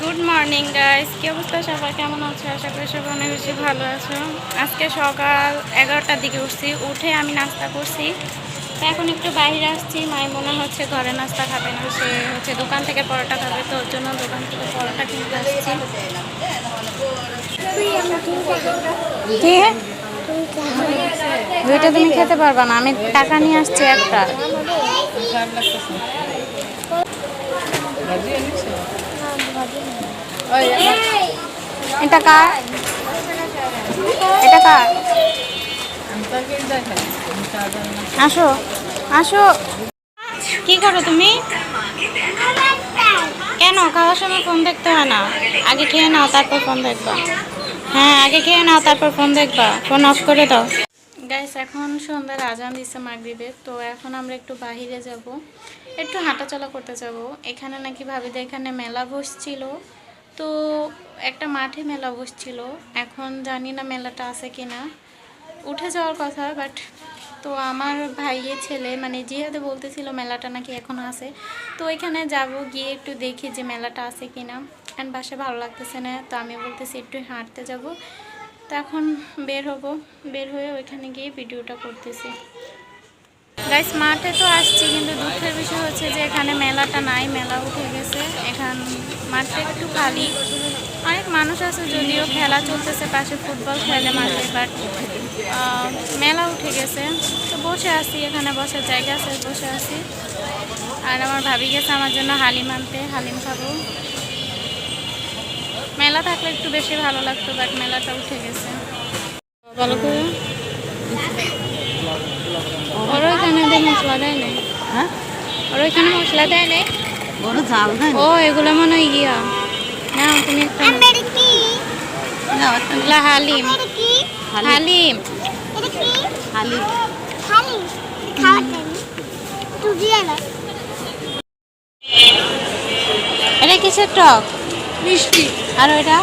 Good morning guys কি অবস্থা সবাই? কেমন আছো? আশা করি সবাই অনেক বেশি ভালো আছো। আজকে সকাল এগারোটার দিকে উঠছি। উঠে আমি নাস্তা করছি। তো এখন একটু বাইরে আসছি। মাই মনে হচ্ছে ঘরে নাস্তা খাবে না। সে হচ্ছে দোকান থেকে পরোটা খাবে। তো ওর জন্য দোকান থেকে পরোটা কিনতে আসছি। দুইটা তুমি খেতে পারবা না। আমি টাকা নিয়ে আসছি একটা। এটা কার এটা কার আসো আসো কি করো তুমি? কেন? খাওয়ার সময় ফোন দেখতে হয় না। আগে খেয়ে নাও তারপর ফোন দেখবা। হ্যাঁ আগে খেয়ে নাও তারপর ফোন দেখবা। ফোন অফ করে দাও। গাইস এখন সন্ধ্যার আজান দিচ্ছে মাগরিবের তো এখন আমরা একটু বাহিরে যাব। একটু হাঁটাচলা করতে যাব। এখানে নাকি ভাবিদা এখানে মেলা বসছিল। তো একটা মাঠে মেলা বসছিল। এখন জানি না মেলাটা আছে কিনা। উঠে যাওয়ার কথা বাট তো আমার ভাইয়ের ছেলে মানে জিহাদে বলতেছিল মেলাটা নাকি এখন আছে। তো ওইখানে যাব, গিয়ে একটু দেখি যে মেলাটা আছে কিনা। অ্যান্ড বাসায় ভালো লাগতেছে না, তো আমি বলতেছি একটু হাঁটতে যাব। তো এখন বের হব। বের হয়ে ওইখানে গিয়ে ভিডিওটা করতেছি। গাইস মাঠে তো আসছি, কিন্তু দুঃখের বিষয় হচ্ছে যে এখানে মেলাটা নাই, মেলা উঠে গেছে। এখান মাঠটা একটু খালি। অনেক মানুষ আছে যদিও খেলা চলতেছে, পাশে ফুটবল খেলে মাঠে বাট মেলা উঠে গেছে। তো বসে আছি, এখানে বসার জায়গা আছে, বসে আছি। আর আমার ভাবি গেছে আমার জন্য হালিম আনতে, হালিম খাব। মেলা থাকলে একটু বেশি ভালো লাগতো বাট মেলাটা উঠে গেছে। করে? ওর মশলা দেয় নাই। হ্যাঁ? ওর ওইখানে মশলা দেয় নাই। বড় ঝাল দেয় ও এগুলো মনে হয় গিয়া না তুমি এগুলা হালিম। হালিম। এটা কিসের টক? মিষ্টি। আর ওইটা?